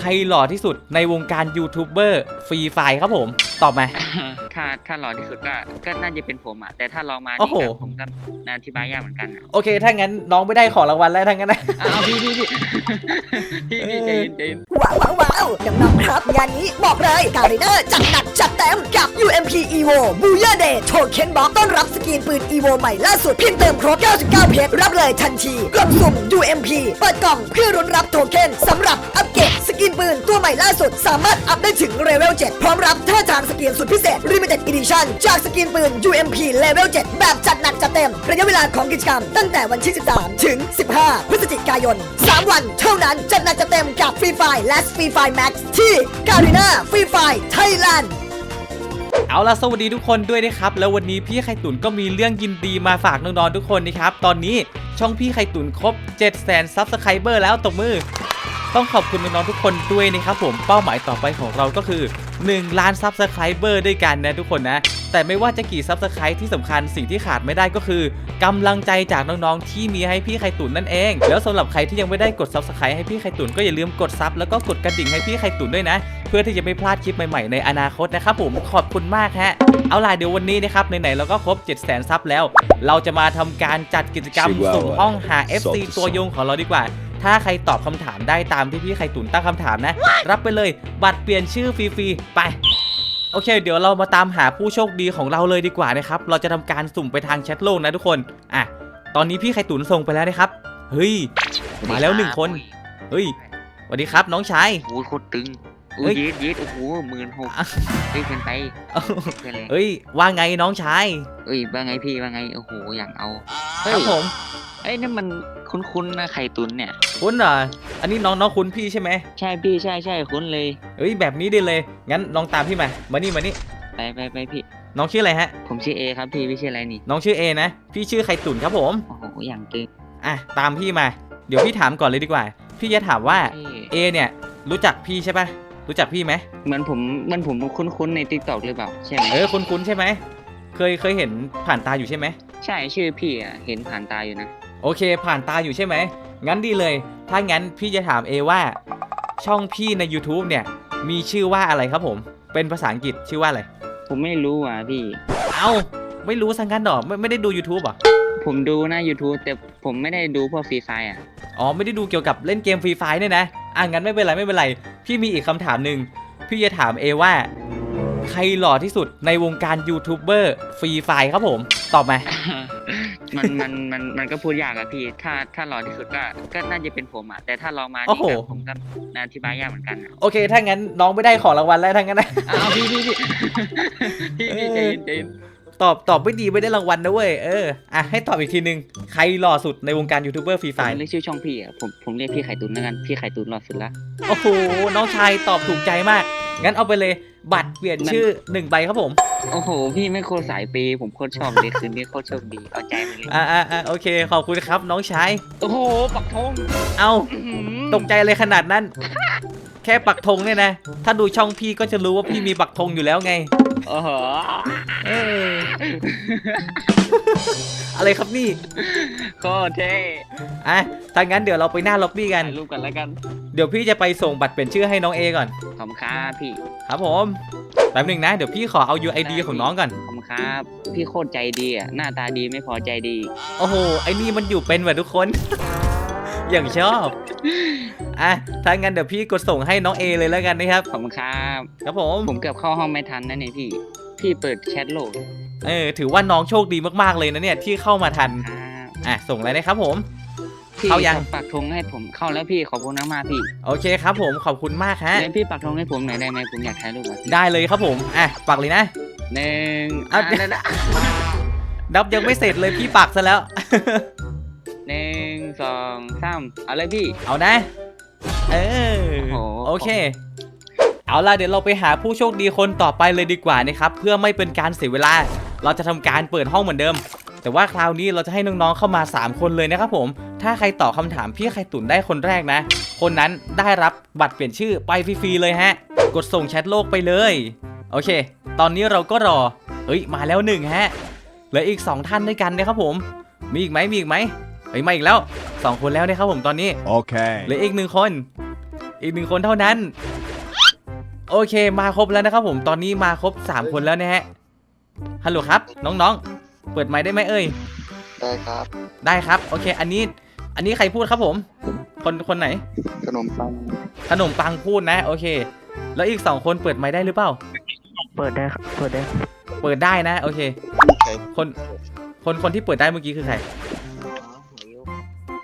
ใครหล่อที่สุดในวงการยูทูบเบอร์ฟรีไฟครับผม ตอบมาถ้าถ้าหล่อที่สุดก็ก็น่าจะเป็นผมอะ แต่ถ้าลองมาโอ้นี่โหก็ผมก็น่าอธิบายยากเหมือนกันอะโอเค ถ้างั้นน้องไม่ได้ของรางวัลแล้วทั้างนั้นนะ อ้าวพี่พี่พี่พี่พี่ใจเย็นใจเย็น ว้าวว้าวว้าวน้องๆครับ งานนี้บอกเลยการีเนอร์จัดหนักจัดเต็มกับ UMP Evo b o o y a Day โชว์เคนบ็อกต้อนรับสกรีนปืน Evo ใหม่ล่าสุดเพียงเติมครบ 99 เพชรรับเลยทันทีกล่องสุ่ม UMP เปิดกล่องเพื่อรุนรับโทเค็นสำหรับอัปเกรดส กินปืนตัวใหม่ล่าสุด สามารถอัพได้ถึงเลเวล 7 พร้อมรับท่าทางสกินสุดพิเศษ Limited Edition จากสกินปืน UMP Level 7แบบจัดหนักจัดเต็ม ระยะเวลาของกิจกรรมตั้งแต่วันที่ 13 ถึง 15 พฤศจิกายน 3 วันเท่านั้นจัดหนักจัดเต็มกับ Free Fire และ Free Fire Max ที่ Garena Free Fire Thailand เอาล่ะสวัสดีทุกคนด้วยนะครับ แล้ววันนี้พี่ไข่ตุ๋นก็มีเรื่องยินดีมาฝากน้องๆทุกคนนะครับ ตอนนี้ช่องพี่ไข่ตุ๋นครบ 7 0 0 0 0 0ซับสไครเบอร์แล้วตบมือ ต้องขอบคุณน้องๆทุกคนด้วยนะครับผมเป้าหมายต่อไปของเราก็คือ 1 ล้านซับสไครเบอร์ด้วยกันนะทุกคนนะ แต่ไม่ว่าจะกี่ซับสไครต์ที่สำคัญสิ่งที่ขาดไม่ได้ก็คือกำลังใจจากน้องๆที่มีให้พี่ไข่ตุ๋นนั่นเอง แล้วสำหรับใครที่ยังไม่ได้กดซับสไครต์ให้พี่ไข่ตุ๋นก็อย่าลืมกดซับแล้วก็กดกระดิ่งให้พี่ไข่ตุ๋นด้วยนะ เพื่อที่จะไม่พลาดคลิปใหม่ๆในอนาคตนะครับผมขอบคุณมากฮะเอาล่ะเดี๋ยววันนี้นะครับไหนๆเราก็ครบ 7 0 0 0 0 0ซับแล้ว เราจะมาทำการจัดกิจกรรม Chihuahua สุ่มห้องหา FC สองตัวยงของเราดีกว่า ถ้าใครตอบคำถามได้ตามที่พี่ไข่ตุ๋นตั้งคำถามนะ รับไปเลย บัตรเปลี่ยนชื่อฟรีๆไปโอเค เดี๋ยวเรามาตามหาผู้โชคดีของเราเลยดีกว่านะครับ เราจะทำการสุ่มไปทางแชทโลกนะทุกคน อะ ตอนนี้พี่ไข่ตุ๋นส่งไปแล้วนะครับ เฮ้ย มาแล้วหนึ่งคน เฮ้ยสวัสดีครับน้องชายโอ้ยโคตรตึงเฮ้อุ้ยยเย็ดเย็ดโอ้โหหมื่นหกอะเฮ้ยเกินไปเอ้าเกินเลยเฮ้ย ว่าไงน้องชายเอ้ย ว่าไงพี่ ว่าไง โอ้โห อย่างเอาเฮ้คยรับผมไอ้ยนั่นมันคุ้นๆนะไข่ตุนเนี่ย คุณเหรออันนี้น้องน้องคุณพี่ใช่ไหมใช่พี่ใช่ใช่คุ้นเลยเฮ้ยแบบนี้ได้เลย งั้นน้องตามพี่มา มานี่มานี่ ไปไปไปพี่ น้องชื่ออะไรฮะ ผมชื่อเอครับพี่พี่ชื่ออะไรนี่ น้องชื่อเอนะ พี่ชื่อไข่ตุ๋นครับผม โอ้โหอย่างเก่งอะตามพี่มา เดี๋ยวพี่ถามก่อนเลยดีกว่า พี่จะถามว่าเอ้ยเอเนี่ยรู้จักพี่ใช่ปะรู้จักพี่ไหมเหมือนผมเหมือนผมคุ้นๆในทิกตอกหรือเปล่าใช่ไหมเออคุ้นคุ้นๆใช่ไหมเคยเคยเห็นผ่านตาอยู่ใช่ไหมใช่ชื่อพี่อะเห็นผ่านตาอยู่นะโอเค ผ่านตาอยู่ใช่ไหม งั้นดีเลย ถ้างั้นพี่จะถามเอว่าช่องพี่ใน YouTube เนี่ย มีชื่อว่าอะไรครับผม เป็นภาษาอังกฤษชื่อว่าอะไร ผมไม่รู้อะพี่ เอ้า ไม่รู้สังกันดอกไม่ไม่ได้ดู YouTube เหรอะผมดูนะ YouTube แต่ผมไม่ได้ดูพวกฟรีไฟอะ อ๋อ ไม่ได้ดูเกี่ยวกับเล่นเกมฟรีไฟเนี่ยนะ อะงั้นไม่เป็นไรไม่เป็นไร พี่มีอีกคำถามหนึ่ง พี่จะถามเอว่า ใครหล่อที่สุดในวงการยูทูบเบอร์ฟรีไฟครับผม ตอบมา มันมันมันมันก็พูดยากอะพี่ ถ้าถ้าหล่อที่สุดก็ก็น่าจะเป็นผมอะแต่ถ้าลองมาโอ้นี่โหก็ผมก็น่าอธิบายยากเหมือนกันอะโอเค ถ้างั้นน้องไม่ได้ของรางวัลแล้วทั้างนั้นนะ อ้าวพี่พี่พี่พี่พี่ใจเย็นใจเย็น ตอบตอบไม่ดีไม่ได้รางวัลนะเว้ยเอออะให้ตอบอีกทีหนึ่งใครหล่อสุดในวงการยูทูบเบอร์ฟรีไฟผมเรียกชื่อช่องพี่อะผมผมเรียกพี่ไข่ตุนแล้วกันพี่ไข่ตุนหล่อสุดละโอ้โหน้องชายตอบถูกใจมาก งั้นเอาไปเลยบัตรเปลี่ยนชื่อหนึ่งใบครับผม โอ้โห พี่ไม่โคตรสายเปย์ผมโคตรชอบเลยคืนนี้โคตรโชคดีเอาใจไปเลยอ่าอ่าอ่าโอเค ขอบคุณครับ น้องชายโอ้โหปักธงเอาอื้อหือตกใจเลยขนาดนั้น แค่ปักธงเนี่ยนะ ถ้าดูช่องพี่ก็จะรู้ว่าพี่มีปักธงอยู่แล้วไง โอ้โห เออ อะไรครับนี่โคตรเท่อะถ้างั้นเดี๋ยวเราไปหน้าล็อบบี้กัน ถ่ายรูปกันแล้วกันเดี๋ยวพี่จะไปส่งบัตรเปลี่ยนชื่อให้น้องเอก่อน ขอบคุณครับพี่ ครับผมแป๊บหนึงนะ เดี๋ยวพี่ขอเอา UID ของน้องก่อน ขอบคุณครับ พี่โคตรใจดีอะหน้าตาดีไม่พอใจดี โอ้โห ไอ้นี่มันอยู่เป็นแบบทุกคน อย่างชอบ อะ ถ้างั้นเดี๋ยวพี่กดส่งให้น้องเอเลยแล้วกันนะครับ ขอบคุณครับ ครับผม ผมเกือบเข้าห้องไม่ทันนะเนี่ยพี่ พี่เปิดแชทโลก เออถือว่าน้องโชคดีมากๆเลยนะเนี่ยที่เข้ามาทันครับอะส่งเลยนะครับผม พี่เข้ายัง ปักธงให้ผมเข้าแล้วพี่ขอบคุณมากๆพี่โอเคครับผมขอบคุณมากฮะเดี๋ยวพี่ปักธงให้ผมหน่อยได้ไหมผมอยากถ่ายรูปกับพี่ได้เลยครับผมอะปักเลยนะ หนึ่งอะ อะนั่นน่ะดับยังไม่เสร็จเลยพี่ปักซะแล้ว หนึ่งสองสามเอาเลยพี่ เอานะ เออ โอ้โห โอเค เอาล่ะเดี๋ยวเราไปหาผู้โชคดีคนต่อไปเลยดีกว่านะครับ เพื่อไม่เป็นการเสียเวลา เราจะทำการเปิดห้องเหมือนเดิม แต่ว่าคราวนี้เราจะให้น้องๆเข้ามา 3 คนเลยนะครับผม ถ้าใครตอบคำถามพี่ไข่ตุ๋นได้คนแรกนะ คนนั้นได้รับบัตรเปลี่ยนชื่อไปฟรีๆเลยฮะ กดส่งแชทโลกไปเลย โอเค ตอนนี้เราก็รอ เฮ้ย มาแล้วหนึ่งฮะ เหลืออีก 2 ท่านด้วยกันนะครับผม มีอีกไหมมีอีกไหมเฮ้ยมาอีกแล้ว 2 คนแล้วนะครับผมตอนนี้เหลื Okay. ออีกหนึ่งคน อีกหนึ่งคนเท่านั้น โอเค มาครบแล้วนะครับผม ตอนนี้มาครบ 3 คนแล้วนะฮะ ฮัลโหลครับ น้องๆ เปิดไมค์ได้ไหมเอ่ย ได้ครับ ได้ครับ โอเค อันนี้ อันนี้ใครพูดครับผม คนคนไหน ขนมปังขนมปังพูดนะ โอเค แล้วอีกสองคนเปิดไมค์ได้หรือเปล่า เปิดได้ครับเปิดได้เปิดได้นะ โอเคใครคน คนคนที่เปิดได้เมื่อกี้คือใคร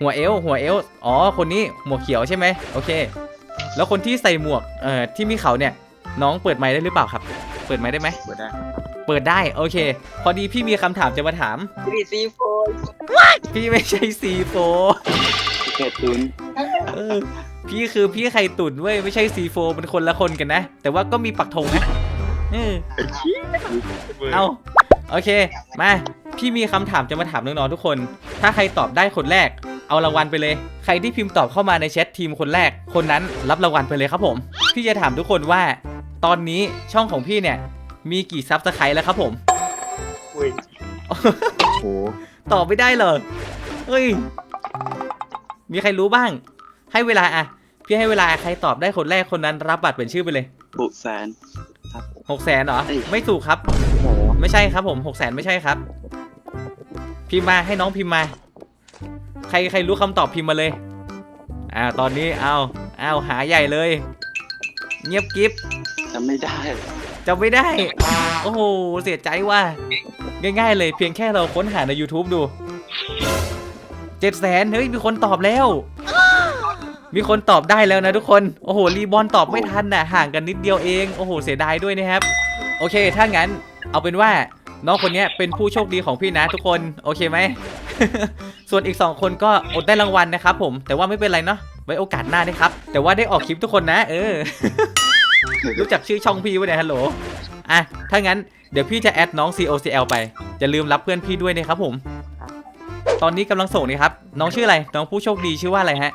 หัวเอล หัวเอล อ๋อ คนนี้หมวกเขียวใช่ไหมโอเค แล้วคนที่ใส่หมวก เอ่อ ที่มีเขาเนี่ย น้องเปิดไมค์ได้หรือเปล่าครับ เปิดไมค์ได้ไหมเปิดได้ เปิดได้โอเค พอดีพี่มีคำถามจะมาถามพี่ซีโฟพี่ไม่ใช่ซีโฟเกิดตุนเออพี่คือพี่ไข่ตุ๋นเว้ยไม่ใช่ซีโฟเป็นคนละคนกันนะ แต่ว่าก็มีปักธงนะเออเอาโอเค มาพี่มีคำถามจะมาถามน้องๆทุกคน ถ้าใครตอบได้คนแรก เอารางวัลไปเลย ใครที่พิมพ์ตอบเข้ามาในแชททีมคนแรก คนนั้นรับรางวัลไปเลยครับผม พี่จะถามทุกคนว่า ตอนนี้ช่องของพี่เนี่ย มีกี่ซับสไครต์แล้วครับผมโอ้โหตอบไม่ได้เหรอเฮ้ย มีใครรู้บ้าง ให้เวลาอะพี่ให้เวลาใครตอบได้คนแรกคนนั้นรับบัตรเป็นชื่อไปเลยบุแสนครับ หกแสนเหรอ เอ้ย ไม่ถูกครับ โอ้โหไม่ใช่ครับผมหกแสนไม่ใช่ครับ พิมพ์มาให้น้องพิมพ์มา ใครใครรู้คำตอบพิมพ์มาเลย อ่า ตอนนี้เอาเอาหาใหญ่เลย เงียบกิฟจำไม่ได้ จำไม่ได้ โอ้โห เสียใจว่ะ ง่ายๆเลยเพียงแค่เราค้นหาใน YouTube ดูเจ็ดแสนเฮ้ย มีคนตอบแล้ว มีคนตอบได้แล้วนะทุกคน โอ้โห รีบอลตอบไม่ทันน่ะ ห่างกันนิดเดียวเอง โอ้โห เสียดายด้วยนะครับ โอเค ถ้างั้น เอาเป็นว่าน้องคนนี้เป็นผู้โชคดีของพี่นะทุกคน โอเคไหม ส่วนอีก 2 คนก็อดได้รางวัลนะครับผม แต่ว่าไม่เป็นไรเนาะ ไว้โอกาสหน้านะครับ แต่ว่าได้ออกคลิปทุกคนนะ เออ รู้จักชื่อช่องพี่ไว้เนี่ยฮัลโหลอะถ้างั้นเดี๋ยวพี่จะแอดน้อง COCL ไปอย่าลืมรับเพื่อนพี่ด้วยนะครับผม ตอนนี้กำลังส่งนี่ครับ น้องชื่ออะไร น้องผู้โชคดีชื่อว่าอะไรฮะ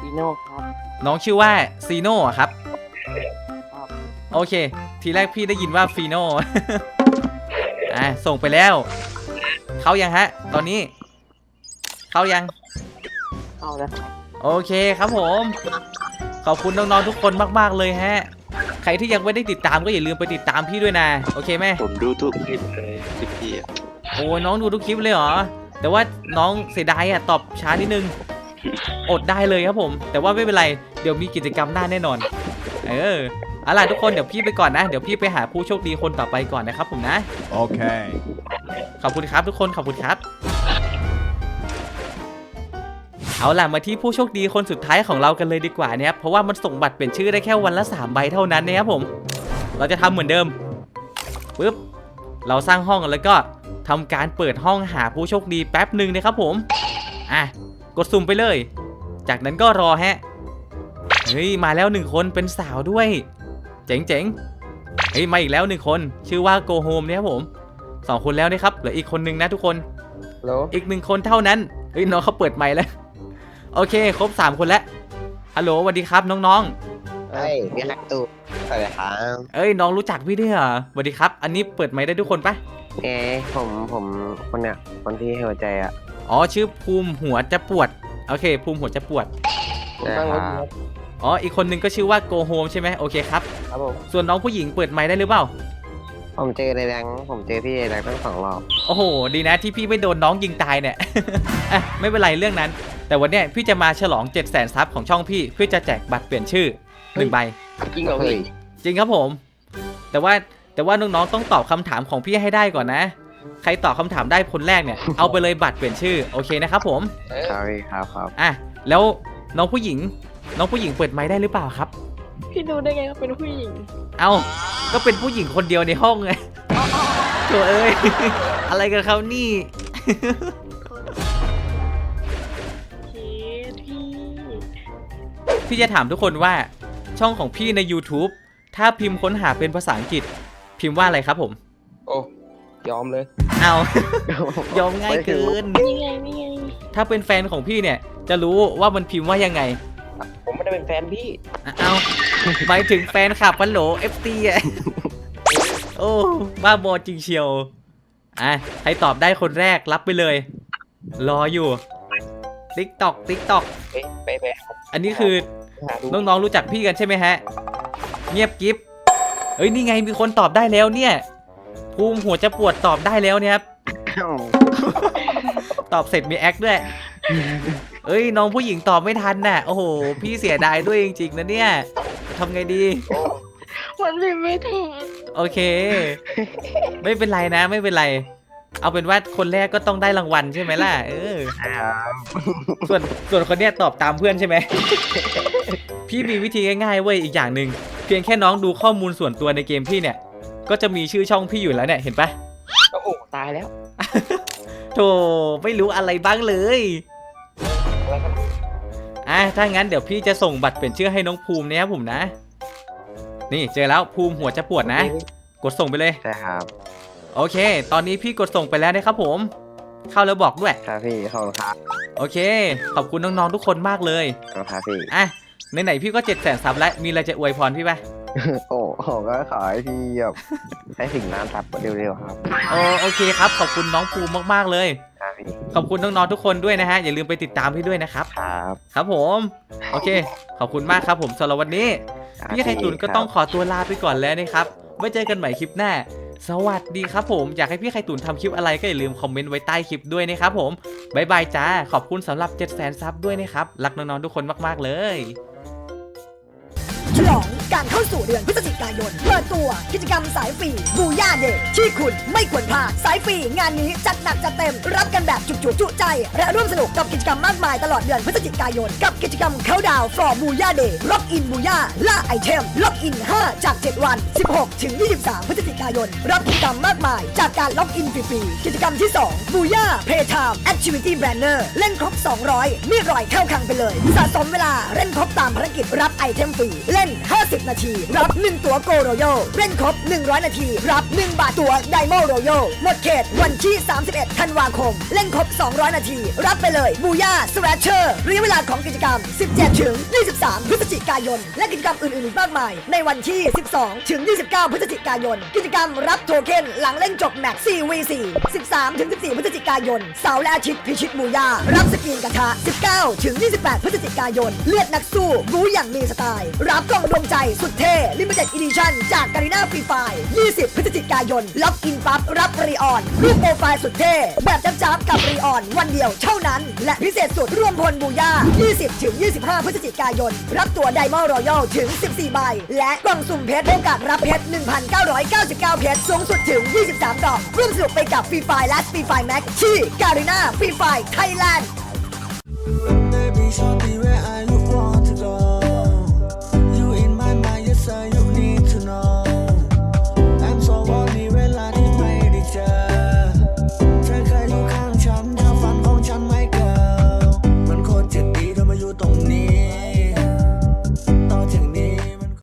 ซีโน่ครับ น้องชื่อว่าซีโน่อะครับ ครับ โอเค ทีแรกพี่ได้ยินว่าฟีโน่ อะส่งไปแล้ว เข้ายังฮะ ตอนนี้ เข้ายังเอาแล้วโอเคครับผม ขอบคุณน้องๆทุกคนมากๆเลยฮะ ใครที่ยังไม่ได้ติดตามก็อย่าลืมไปติดตามพี่ด้วยนะ โอเคไหมผมดูทุกคลิปเลยคลิปพี่อะโอ้น้องดูทุกคลิปเลยเหรอ แต่ว่าน้องเสียดายอะตอบช้านิดนึง อดได้เลยครับผม แต่ว่าไม่เป็นไร เดี๋ยวมีกิจกรรมหน้าแน่นอน เออเอาล่ะทุกคนเดี๋ยวพี่ไปก่อนนะ เดี๋ยวพี่ไปหาผู้โชคดีคนต่อไปก่อนนะครับผมนะ Okay. ขอบคุณครับทุกคนขอบคุณครับ เอาล่ะมาที่ผู้โชคดีคนสุดท้ายของเรากันเลยดีกว่านะครับเพราะว่ามันส่งบัตรเปลี่ยนชื่อได้แค่วันละ 3 ใบเท่านั้นนะครับผม เราจะทำเหมือนเดิมปึ๊บเราสร้างห้องแล้วก็ทำการเปิดห้องหาผู้โชคดีแป๊บหนึ่งนะครับผมอะกดสุ่มไปเลย จากนั้นก็รอฮะเฮ้ยมาแล้วหนึ่งคนเป็นสาวด้วย เจ๋งๆเฮ้ยมาอีกแล้วหนึ่งคน ชื่อว่าโกโฮมนะครับผมสองคนแล้วนะครับเหลืออีกคนนึงนะทุกคนโลอีกหนึ่งคนเท่านั้นเฮ้ยน้องเขาเปิดไมค์แล้ว โอเค ครบ 3 คนแล้ว ฮัลโหลสวัสดีครับน้องเฮ้ยพี่ฮักตูสวัสดีครับๆ เอ้ยน้องรู้จักพี่ด้วยเหรอสวัสดีครับ อันนี้เปิดไมค์ได้ทุกคนปะเอ้ยผมผมคนเนี้ยคนที่ให้หัวใจอะอ๋อชื่อภูมิหัวจะปวด โอเค ภูมิหัวจะปวด นะครับอ๋อ อีกคนนึงก็ชื่อว่าโกโฮมใช่ไหมโอเคครับ ครับผมส่วนน้องผู้หญิงเปิดไมค์ได้หรือเปล่า ผมเจอในแรงผมเจอพี่ในแรงทั้งสองรอบโอ้โห ดีนะที่พี่ไม่โดนน้องยิงตายเนี่ย อะไม่เป็นไรเรื่องนั้น แต่วันเนี้ยพี่จะมาฉลอง7 0 0 0 0 0ซับของช่องพี่เพื่อจะแจกบัตรเปลี่ยนชื่อหนึ่งใบ จริงเหรอพี่จริงครับผม แต่ว่าแต่ว่าน้องๆต้องตอบคำถามของพี่ให้ได้ก่อนนะ ใครตอบคำถามได้คนแรกเนี่ย เอาไปเลยบัตรเปลี่ยนชื่อโอเคนะครับผมครับพี่ครับครับอะแล้วน้องผู้หญิง น้องผู้หญิงเปิดไมค์ได้หรือเปล่าครับ พี่รู้ได้ไงว่าเป็นผู้หญิง เอาก็เป็นผู้หญิงคนเดียวในห้องไงโถเอ้ย อะไรกันเขานี่ พี่จะถามทุกคนว่าช่องของพี่ใน YouTube ถ้าพิมพ์ค้นหาเป็นภาษาอังกฤษ พิมพ์ว่าอะไรครับผม โอ้ยอมเลย เอา ยอมง่ายเกิน นี่ไงนี่ไงถ้าเป็นแฟนของพี่เนี่ย จะรู้ว่ามันพิมพ์ว่ายังไงผมไม่ได้เป็นแฟนพี่อะเอาหมายถึงแฟนคลับพันโหล FT อะโอ้บ้าบอจริงเชียวอะใครตอบได้คนแรกรับไปเลย รออยู่ ติ๊กตอกติ๊กตอกเอ๊ะไปไปอันนี้คือน้องๆรู้จักพี่กันใช่ไหมฮะ เงียบกิฟเอ้ยนี่ไงมีคนตอบได้แล้วเนี่ย ภูมิหัวจะปวดตอบได้แล้วเนี่ยครับตอบเสร็จมีแอคด้วยเอ้ยน้องผู้หญิงตอบไม่ทันน่ะ โอ้โห พี่เสียดายด้วยจริงๆนะเนี่ยทำไงดี มันพิมพ์ไม่ถูกโอเค ไม่เป็นไรนะ ไม่เป็นไร เอาเป็นว่าคนแรกก็ต้องได้รางวัลใช่ไหมล่ะเออ ส่วนส่วนคนเนี้ยตอบตามเพื่อนใช่ไหม พี่มีวิธีง่ายๆเว้ยอีกอย่างหนึ่งเพียงแค่น้องดูข้อมูลส่วนตัวในเกมพี่เนี่ย ก็จะมีชื่อช่องพี่อยู่แล้วเนี่ยเห็นปะโอ้โหตายแล้วโธ่ไม่รู้อะไรบ้างเลยอะถ้างั้นเดี๋ยวพี่จะส่งบัตรเปลี่ยนชื่อให้น้องภูมินะครับผมนะ นี่เจอแล้วภูมิหัวจะปวดนะ กดส่งไปเลยใช่ครับ โอเค ตอนนี้พี่กดส่งไปแล้วนะครับผม เข้าแล้วบอกด้วย ครับพี่ขอบคุณครับโอเค ขอบคุณน้องๆทุกคนมากเลย ขอบคุณครับพี่ อะไหนๆพี่ก็เจ็ดแสนซับแล้ว มีอะไรจะอวยพรพี่ปะโอ้โหก็ขอให้พี่แบบให้ถึงน้ำซับเร็วๆครับ โอโอเคครับ ขอบคุณน้องภูมิมากๆเลย ครับพี่ ขอบคุณน้องๆทุกคนด้วยนะฮะ อย่าลืมไปติดตามพี่ด้วยนะครับ ครับ ครับผม โอเค ขอบคุณมากครับผมสำหรับวันนี้ พี่ไข่ตุ๋นก็ต้องขอตัวลาไปก่อนแล้วนะครับ ไว้เจอกันใหม่คลิปหน้า สวัสดีครับผมอยากให้พี่ไข่ตุ๋นทำคลิปอะไรก็อย่าลืมคอมเมนต์ไว้ใต้คลิปด้วยนะครับผมบายบายจ้าขอบคุณสำหรับ 7 0 0 0 0 0ซับด้วยนะครับ รักน้องๆทุกคนมากๆเลย ฉลองการเข้าสู่เดือนพฤศจิกายน เปิดตัวกิจกรรมสายฟรีบูย่าเดย์ที่คุณไม่ควรพลาดสายฟรีงานนี้จัดหนักจัดเต็ม รับกันแบบจุกๆจุใจ และร่วมสนุกกับกิจกรรมมากมายตลอดเดือนพฤศจิกายน กับกิจกรรมเข้าดาว for บูย่าเดย์ล็อกอินบูย่าล่าไอเทมล็อกอิน 5 จาก 7 วัน 16 ถึง 23 พฤศจิกายน รับกิจกรรมมากมาย จากการล็อกอินฟรีๆกิจกรรมที่ 2 บูย่าเพย์ไทม์แอคทิวิตี้แบนเนอร์เล่นครบ 200 มีรอยเข้าคังไปเลย สะสมเวลาเล่นครบตามภารกิจรับไอเทมฟรีเล่น50 นาที รับ 1 ตั๋วโกโรโยเล่นครบ 100 นาที รับ 1 บาทตั๋วไดโมโรโยหมดเขตวันที่ 31 ธันวาคม เล่นครบ 200 นาที รับไปเลยบูย่าสแวชเชอร์ระยะเวลาของกิจกรรม 17 ถึง 23 พฤศจิกายน และกิจกรรมอื่นๆอีกมากมาย ในวันที่ 12 ถึง 29 พฤศจิกายน กิจกรรมรับโทเค็นหลังเล่นจบแม็กซ์ 4v4 13ถึง14 พฤศจิกายน เสาร์และอาทิตย์พิชิตบูย่ารับสกินกระทะ 19 ถึง 28 พฤศจิกายน เลือดนักสู้บูอย่างมีสไตล์ รับกล่องดวงใจสุดเท่ Limited Edition จากการีนาฟรีไฟ20 พฤศจิกายน ล็อกอินปั๊บ รับรีออน รูปโปรไฟล์สุดเท่ แบบจับๆกับรีออน วันเดียวเท่านั้น และพิเศษสุดร่วมพลบูย่า 20 ถึง 25 พฤศจิกายน รับตัวไดมอนด์รอยัลถึง 14 ใบ และกล่องสุ่มเพชรโอกาสรับเพชร 1,999 เพชร สูงสุดถึง 23กล่องร่วมสนุกไปกับฟรีไฟและฟรีไฟแม็กที่การีนาฟรีไฟไทยแลนด์ Baby, shorty, where are you